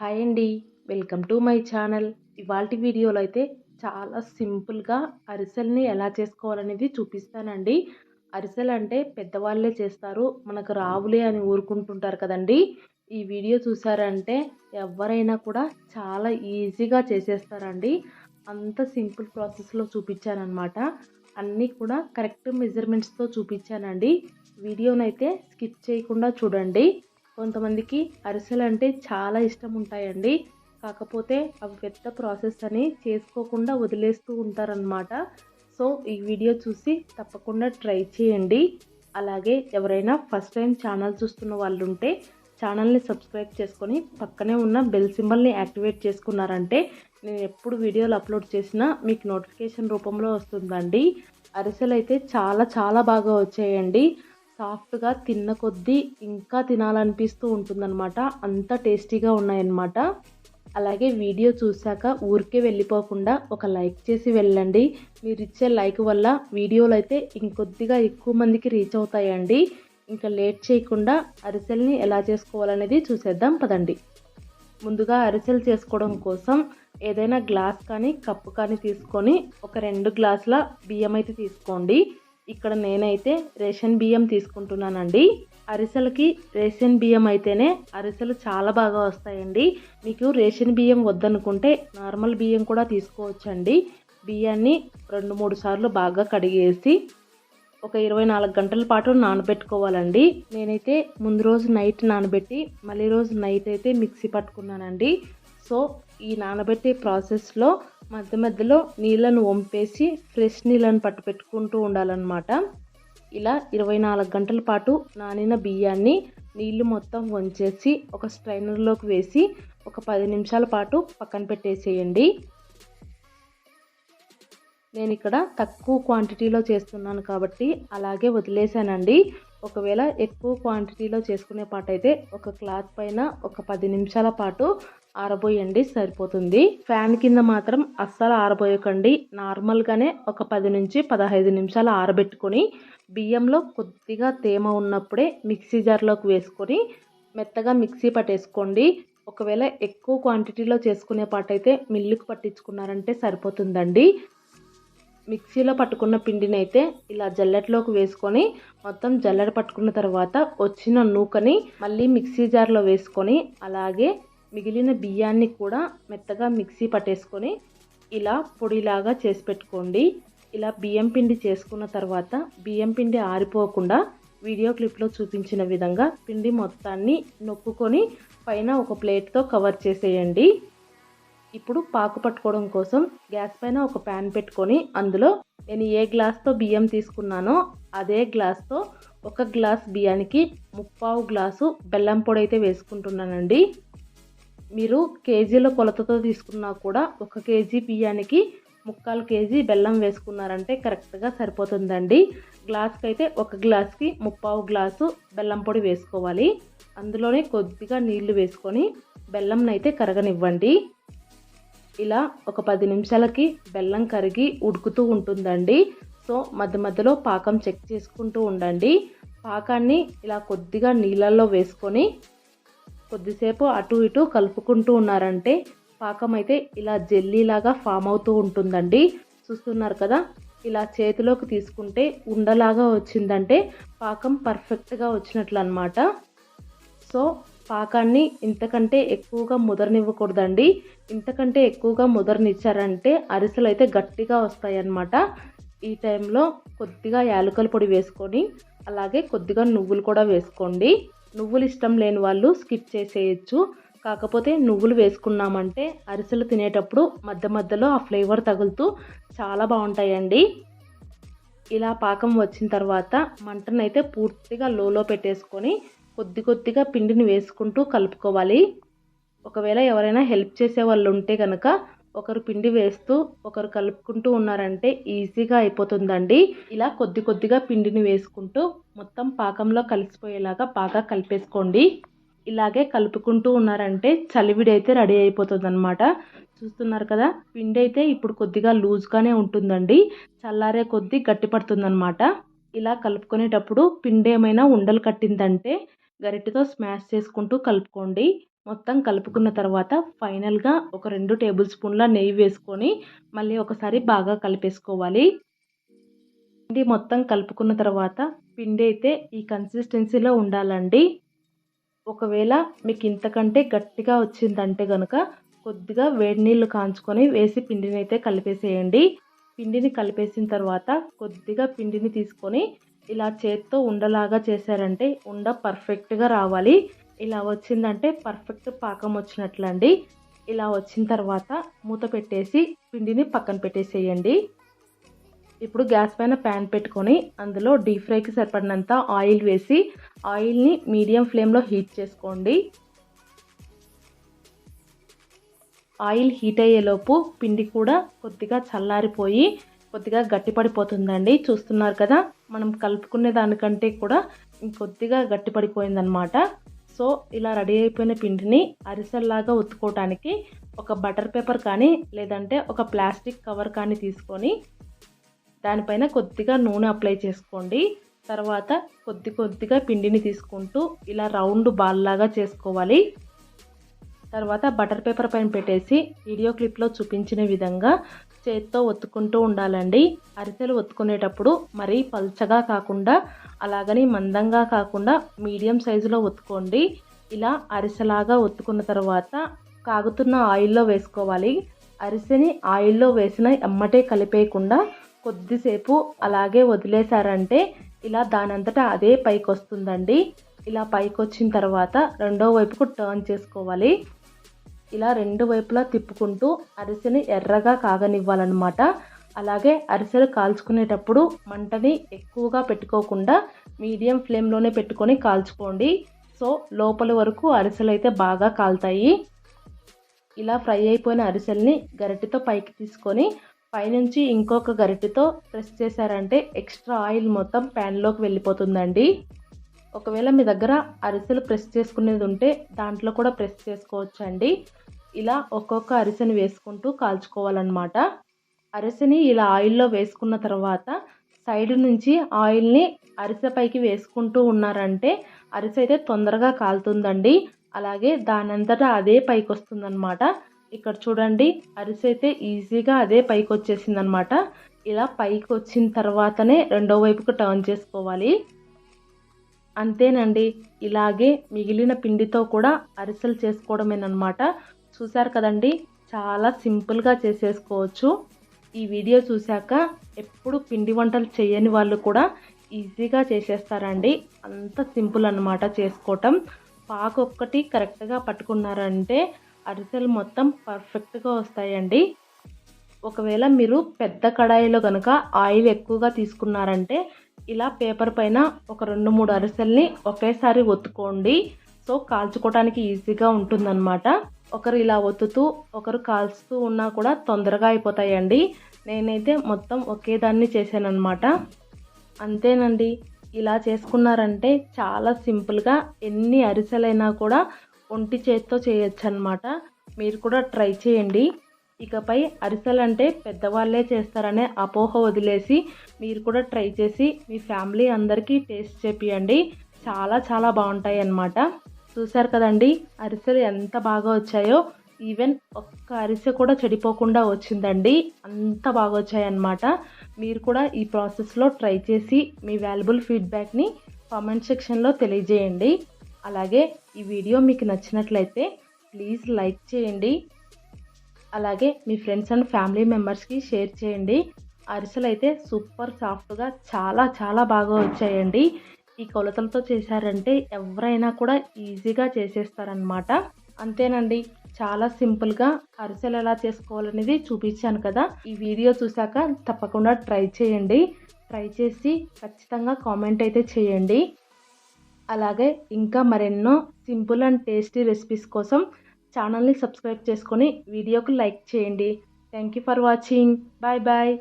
Hi అండి. Welcome to my channel. ఇవాళ వీడియోలో అయితే చాలా సింపుల్గా అరిసెల్ని ఎలా చేసుకోవాలనేది చూపిస్తానండి. అరిసెలు అంటే పెద్దవాళ్ళే చేస్తారు. మనకు రావులే అని ఊరుకుంటుంటారు కదండి. ఈ వీడియో చూసారంటే ఎవరైనా కూడా చాలా ఈజీగా చేసేస్తారండి. అంత సింపుల్ ప్రాసెస్లో చూపించానమాట అన్నీ కూడా కరెక్ట్ మెజర్మెంట్స్తో చూపించానండి. వీడియోనైతే స్కిప్ చేయకుండా చూడండి. కొంతమందికి అరిసెలు అంటే చాలా ఇష్టం ఉంటాయండి కాకపోతే అవి పెద్ద ప్రాసెస్ అని చేసుకోకుండా వదిలేస్తూ ఉంటారనమాట సో ఈ వీడియో చూసి తప్పకుండా ట్రై చేయండి. అలాగే ఎవరైనా ఫస్ట్ టైం ఛానల్ చూస్తున్న వాళ్ళు ఉంటే ఛానల్ని సబ్స్క్రైబ్ చేసుకొని పక్కనే ఉన్న బెల్ సింబల్ని యాక్టివేట్ చేసుకున్నారంటే నేను ఎప్పుడు వీడియోలు అప్లోడ్ చేసినా మీకు నోటిఫికేషన్ రూపంలో వస్తుందండి. అరిసెలు అయితే చాలా చాలా బాగా వచ్చాయండి. సాఫ్ట్గా తిన్న కొద్దీ ఇంకా తినాలనిపిస్తూ ఉంటుందన్నమాట. అంత టేస్టీగా ఉన్నాయన్నమాట. అలాగే వీడియో చూశాక ఊరికే వెళ్ళిపోకుండా ఒక లైక్ చేసి వెళ్ళండి. మీరు ఇచ్చే లైక్ వల్ల వీడియోలు అయితే ఇంకొద్దిగా ఎక్కువ మందికి రీచ్ అవుతాయండి. ఇంకా లేట్ చేయకుండా అరిసెల్ని ఎలా చేసుకోవాలనేది చూసేద్దాం పదండి. ముందుగా అరిసెలు చేసుకోవడం కోసం ఏదైనా గ్లాస్ కానీ కప్పు కానీ తీసుకొని ఒక రెండు గ్లాసుల బియ్యం అయితే తీసుకోండి. ఇక్కడ నేనైతే రేషన్ బియ్యం తీసుకుంటున్నానండి. అరిసెలకి రేషన్ బియ్యం అయితేనే అరిసెలు చాలా బాగా వస్తాయండి. మీకు రేషన్ బియ్యం వద్దనుకుంటే నార్మల్ బియ్యం కూడా తీసుకోవచ్చండి. బియ్యాన్ని రెండు మూడు సార్లు బాగా కడిగేసి ఒక ఇరవై నాలుగు గంటల పాటు నానబెట్టుకోవాలండి. నేనైతే ముందు రోజు నైట్ నానబెట్టి మళ్ళీ రోజు నైట్ అయితే మిక్సీ పట్టుకున్నానండి. సో ఈ నానబెట్టే ప్రాసెస్లో మధ్య మధ్యలో నీళ్ళను వంపేసి ఫ్రెష్ నీళ్ళను పట్టు పెట్టుకుంటూ ఉండాలన్నమాట. ఇలా ఇరవై నాలుగు గంటల పాటు నానిన బియ్యాన్ని నీళ్ళు మొత్తం వంచేసి ఒక స్ట్రైనర్లోకి వేసి ఒక పది నిమిషాల పాటు పక్కన పెట్టేసేయండి. నేను ఇక్కడ తక్కువ క్వాంటిటీలో చేస్తున్నాను కాబట్టి అలాగే వదిలేసానండి ఒకవేళ ఎక్కువ క్వాంటిటీలో చేసుకునే పాట అయితే ఒక క్లాత్ పైన ఒక పది నిమిషాల పాటు ఆరబోయండి సరిపోతుంది. ఫ్యాన్ కింద మాత్రం అస్సలు ఆరబోయకండి. నార్మల్గానే ఒక పది నుంచి పదహైదు నిమిషాలు ఆరబెట్టుకొని బియ్యంలో కొద్దిగా తేమ ఉన్నప్పుడే మిక్సీ జార్లోకి వేసుకొని మెత్తగా మిక్సీ పట్టేసుకోండి. ఒకవేళ ఎక్కువ క్వాంటిటీలో చేసుకునే పాటైతే అయితే మిల్లుకు పట్టించుకున్నారంటే సరిపోతుందండి. మిక్సీలో పట్టుకున్న పిండిని అయితే ఇలా జల్లెట్లోకి వేసుకొని మొత్తం జల్లెడ పట్టుకున్న తర్వాత వచ్చిన నూకని మళ్ళీ మిక్సీ జార్లో వేసుకొని అలాగే మిగిలిన బియ్యాన్ని కూడా మెత్తగా మిక్సీ పట్టేసుకొని ఇలా పొడిలాగా చేసి పెట్టుకోండి. ఇలా బియ్యం పిండి చేసుకున్న తర్వాత బియ్యం పిండి ఆరిపోకుండా వీడియో క్లిప్లో చూపించిన విధంగా పిండి మొత్తాన్ని నొక్కుకొని పైన ఒక ప్లేట్తో కవర్ చేసేయండి. ఇప్పుడు పాకు పట్టుకోవడం కోసం గ్యాస్ పైన ఒక ప్యాన్ పెట్టుకొని అందులో నేను ఏ గ్లాస్తో బియ్యం తీసుకున్నానో అదే గ్లాస్తో ఒక గ్లాస్ బియ్యానికి ముప్పావు గ్లాసు బెల్లం పొడి అయితే వేసుకుంటున్నానండి. మీరు కేజీల కొలతతో తీసుకున్నా కూడా ఒక కేజీ బియ్యానికి ముక్కాలు కేజీ బెల్లం వేసుకున్నారంటే కరెక్ట్గా సరిపోతుందండి. గ్లాస్కి అయితే ఒక గ్లాస్కి ముప్పావు గ్లాసు బెల్లం పొడి వేసుకోవాలి. అందులోనే కొద్దిగా నీళ్ళు వేసుకొని బెల్లంనైతే కరగనివ్వండి. ఇలా ఒక పది నిమిషాలకి బెల్లం కరిగి ఉడుకుతూ ఉంటుందండి. సో మధ్య మధ్యలో పాకం చెక్ చేసుకుంటూ ఉండండి. పాకాన్ని ఇలా కొద్దిగా నీళ్ళల్లో వేసుకొని కొద్దిసేపు అటు ఇటు కలుపుకుంటూ ఉన్నారంటే పాకం అయితే ఇలా జెల్లీలాగా ఫామ్ అవుతూ ఉంటుందండి. చూస్తున్నారు కదా ఇలా చేతిలోకి తీసుకుంటే ఉండలాగా వచ్చిందంటే పాకం పర్ఫెక్ట్గా వచ్చినట్లు అనమాట సో పాకాన్ని ఇంతకంటే ఎక్కువగా ముదరనివ్వకూడదండి. ఇంతకంటే ఎక్కువగా ముదరనిచ్చారంటే అరిసెలు అయితే గట్టిగా వస్తాయన్నమాట. ఈ టైంలో కొద్దిగా యాలకల పొడి వేసుకొని అలాగే కొద్దిగా నువ్వులు కూడా వేసుకోండి. నువ్వులు ఇష్టం లేని వాళ్ళు స్కిప్ చేసేయచ్చు. కాకపోతే నువ్వులు వేసుకున్నామంటే అరిసెలు తినేటప్పుడు మధ్య మధ్యలో ఆ ఫ్లేవర్ తగులుతూ చాలా బాగుంటాయండి. ఇలా పాకం వచ్చిన తర్వాత మంటనైతే పూర్తిగా లోలో పెట్టేసుకొని కొద్ది కొద్దిగా పిండిని వేసుకుంటూ కలుపుకోవాలి. ఒకవేళ ఎవరైనా హెల్ప్ చేసే వాళ్ళు ఉంటే కనుక ఒకరు పిండి వేస్తూ ఒకరు కలుపుకుంటూ ఉన్నారంటే ఈజీగా అయిపోతుందండి. ఇలా కొద్ది కొద్దిగా పిండిని వేసుకుంటూ మొత్తం పాకంలో కలిసిపోయేలాగా బాగా కలిపేసుకోండి. ఇలాగే కలుపుకుంటూ ఉన్నారంటే చలివిడి అయితే రెడీ అయిపోతుంది అనమాట చూస్తున్నారు కదా పిండి అయితే ఇప్పుడు కొద్దిగా లూజ్గానే ఉంటుందండి. చల్లారే కొద్దీ గట్టి పడుతుందన్నమాట. ఇలా కలుపుకునేటప్పుడు పిండి ఏమైనా ఉండలు కట్టిందంటే గరిటెతో స్మాష్ చేసుకుంటూ కలుపుకోండి. మొత్తం కలుపుకున్న తర్వాత ఫైనల్గా ఒక రెండు టేబుల్ స్పూన్ల నెయ్యి వేసుకొని మళ్ళీ ఒకసారి బాగా కలిపేసుకోవాలి. పిండి మొత్తం కలుపుకున్న తర్వాత పిండి అయితే ఈ కన్సిస్టెన్సీలో ఉండాలండి. ఒకవేళ మీకు ఇంతకంటే గట్టిగా వచ్చిందంటే కనుక కొద్దిగా వేడి నీళ్ళు కాంచుకొని వేసి పిండిని అయితే కలిపేసేయండి. పిండిని కలిపేసిన తర్వాత కొద్దిగా పిండిని తీసుకొని ఇలా చేత్తో ఉండలాగా చేశారంటే ఉండ పర్ఫెక్ట్గా రావాలి. ఇలా వచ్చిందంటే పర్ఫెక్ట్ పాకం వచ్చినట్లండి. ఇలా వచ్చిన తర్వాత మూత పెట్టేసి పిండిని పక్కన పెట్టేసేయండి. ఇప్పుడు గ్యాస్ పైన ప్యాన్ పెట్టుకొని అందులో డీప్ ఫ్రైకి సరిపడినంత ఆయిల్ వేసి ఆయిల్ని మీడియం ఫ్లేమ్లో హీట్ చేసుకోండి. ఆయిల్ హీట్ అయ్యేలోపు పిండి కూడా కొద్దిగా చల్లారిపోయి కొద్దిగా గట్టిపడిపోతుందండి. చూస్తున్నారు కదా మనం కలుపుకునే దానికంటే కూడా ఇంకొద్దిగా గట్టిపడిపోయిందనమాట సో ఇలా రెడీ అయిపోయిన పిండిని అరిసెల్లాగా ఉత్తుకోవటానికి ఒక బటర్ పేపర్ కానీ లేదంటే ఒక ప్లాస్టిక్ కవర్ కానీ తీసుకొని దానిపైన కొద్దిగా నూనె అప్లై చేసుకోండి. తర్వాత కొద్ది కొద్దిగా పిండిని తీసుకుంటూ ఇలా రౌండ్ బాల్ లాగా చేసుకోవాలి. తర్వాత బటర్ పేపర్ పైన పెట్టేసి వీడియో క్లిప్లో చూపించిన విధంగా చేత్తో ఒత్తుకుంటూ ఉండాలండి. అరిసెలు ఒత్తుకునేటప్పుడు మరీ పల్చగా కాకుండా అలాగని మందంగా కాకుండా మీడియం సైజులో ఒత్తుకోండి. ఇలా అరిసెలాగా ఒత్తుకున్న తర్వాత కాగుతున్న ఆయిల్లో వేసుకోవాలి. అరిసెని ఆయిల్లో వేసిన ఎమ్మటే కలిపేయకుండా కొద్దిసేపు అలాగే వదిలేశారంటే ఇలా దానంతటా అదే పైకి వస్తుందండి ఇలా పైకి వచ్చిన తర్వాత రెండో వైపుకు టర్న్ చేసుకోవాలి. ఇలా రెండు వైపులా తిప్పుకుంటూ అరిసెని ఎర్రగా కాగనివ్వాలన్నమాట. అలాగే అరిసెలు కాల్చుకునేటప్పుడు మంటని ఎక్కువగా పెట్టుకోకుండా మీడియం ఫ్లేమ్లోనే పెట్టుకొని కాల్చుకోండి. సో లోపల వరకు అరిసెలు అయితే బాగా కాలుతాయి. ఇలా ఫ్రై అయిపోయిన అరిసెల్ని గరిటెతో పైకి తీసుకొని పైనుంచి ఇంకొక గరిటెతో ప్రెస్ చేశారంటే ఎక్స్ట్రా ఆయిల్ మొత్తం ప్యాన్లోకి వెళ్ళిపోతుందండి. ఒకవేళ మీ దగ్గర అరిసెలు ప్రెస్ చేసుకునేది ఉంటే దాంట్లో కూడా ప్రెస్ చేసుకోవచ్చండి. ఇలా ఒక్కొక్క అరిసెని వేసుకుంటూ కాల్చుకోవాలన్నమాట. అరిసెని ఇలా ఆయిల్లో వేసుకున్న తర్వాత సైడ్ నుంచి ఆయిల్ని అరిసె పైకి వేసుకుంటూ ఉన్నారంటే అరిసె అయితే తొందరగా కాలుతుందండి. అలాగే దానంతటా అదే పైకి వస్తుందన్నమాట ఇక్కడ చూడండి అరిసె అయితే ఈజీగా అదే పైకి వచ్చేసింది అనమాట ఇలా పైకి వచ్చిన తర్వాతనే రెండో వైపుకు టర్న్ చేసుకోవాలి. అంతేనండి. ఇలాగే మిగిలిన పిండితో కూడా అరిసెలు చేసుకోవడమేనమాట చూశారు కదండి? చాలా సింపుల్గా చేసేసుకోవచ్చు. ఈ వీడియో చూశాక ఎప్పుడు పిండి వంటలు చేయని వాళ్ళు కూడా ఈజీగా చేసేస్తారండి. అంత సింపుల్ అనమాట చేసుకోవటం. పాకు ఒక్కటి కరెక్ట్గా పట్టుకున్నారంటే అరిసెలు మొత్తం పర్ఫెక్ట్గా వస్తాయండి. ఒకవేళ మీరు పెద్ద కడాయిలో కనుక ఆయిల్ ఎక్కువగా తీసుకున్నారంటే ఇలా పేపర్ పైన ఒక రెండు మూడు అరిసెల్ని ఒకేసారి ఒత్తుకోండి. సో కాల్చుకోవడానికి ఈజీగా ఉంటుందన్నమాట. ఒకరు ఇలా ఒత్తుతూ ఒకరు కాల్చుతూ ఉన్నా కూడా తొందరగా అయిపోతాయండి. నేనైతే మొత్తం ఒకే దాన్ని చేశానన్నమాట. అంతేనండి. ఇలా చేసుకున్నారంటే చాలా సింపుల్గా ఎన్ని అరిసెలైనా కూడా ఒంటి చేత్తో చేయొచ్చు అనమాట మీరు కూడా ట్రై చేయండి. ఇకపై అరిసెలు అంటే పెద్దవాళ్ళే చేస్తారనే అపోహ వదిలేసి మీరు కూడా ట్రై చేసి మీ ఫ్యామిలీ అందరికీ టేస్ట్ చేపియండి. చాలా చాలా బాగుంటాయి అన్నమాట చూసారు కదండి అరిసెలు ఎంత బాగా వచ్చాయో. ఈవెన్ ఒక్క అరిసె కూడా చెడిపోకుండా వచ్చిందండి. అంత బాగా వచ్చాయన్నమాట. మీరు కూడా ఈ ప్రాసెస్లో ట్రై చేసి మీ వాల్యుబుల్ ఫీడ్బ్యాక్ని కామెంట్ సెక్షన్లో తెలియజేయండి. అలాగే ఈ వీడియో మీకు నచ్చినట్లయితే ప్లీజ్ లైక్ చేయండి. అలాగే మీ ఫ్రెండ్స్ అండ్ ఫ్యామిలీ మెంబర్స్కి షేర్ చేయండి. అరిసెలు అయితే సూపర్ సాఫ్ట్గా చాలా చాలా బాగా వచ్చాయండి. ఈ కొలతలతో చేశారంటే ఎవరైనా కూడా ఈజీగా చేసేస్తారనమాట అంతేనండి చాలా సింపుల్గా అరిసెలు ఎలా చేసుకోవాలనేది చూపించాను కదా. ఈ వీడియో చూశాక తప్పకుండా ట్రై చేయండి. ట్రై చేసి ఖచ్చితంగా కామెంట్ అయితే చేయండి. అలాగే ఇంకా మరెన్నో సింపుల్ అండ్ టేస్టీ రెసిపీస్ కోసం ఛానల్ని సబ్స్క్రైబ్ చేసుకొని వీడియోకు లైక్ చేయండి. Thank you for watching bye bye